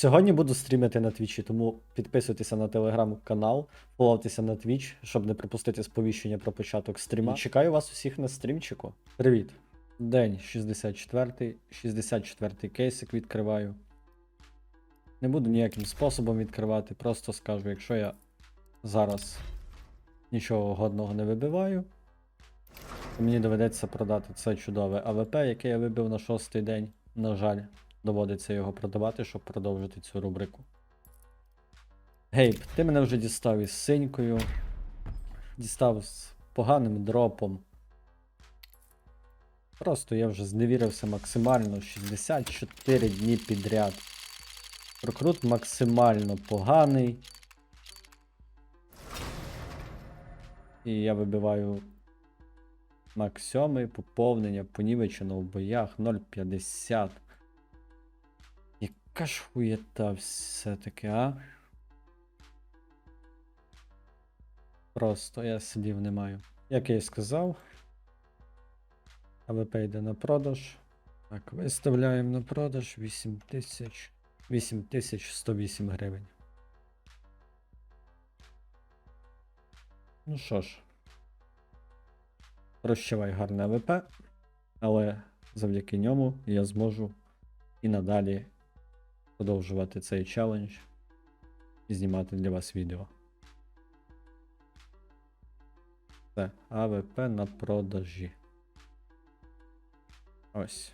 Сьогодні буду стрімити на твічі, тому підписуйтеся на телеграм-канал, фоловтеся на твіч, щоб не пропустити сповіщення про початок стріма. І чекаю вас усіх на стрімчику. Привіт! День 64, 64 кейсик відкриваю. Не буду ніяким способом відкривати, просто скажу, якщо я зараз нічого годного не вибиваю, то мені доведеться продати це чудове АВП, яке я вибив на шостий день. На жаль, доводиться його продавати, щоб продовжити цю рубрику. Гейб, ти мене вже дістав із синькою, дістав з поганим дропом. Просто я вже зневірився максимально 64 дні підряд. Прокрут максимально поганий. І я вибиваю Мак 7, поповнення, понівечено в боях 0,50. Яка ж хуєта все-таки, а? Просто я слів не маю. Як я і сказав, АВП йде на продаж. Так, виставляємо на продаж 8000. 8108 гривень. Ну що ж, прощавай гарне АВП, але завдяки ньому я зможу і надалі продовжувати цей челендж і знімати для вас відео. Це АВП на продажі. Ось.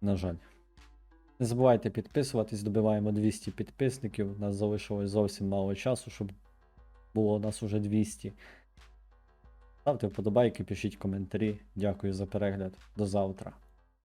На жаль. Не забувайте підписуватись, добиваємо 200 підписників. У нас залишилось зовсім мало часу, щоб було у нас уже 200. Ставте вподобайки, пишіть коментарі. Дякую за перегляд. До завтра.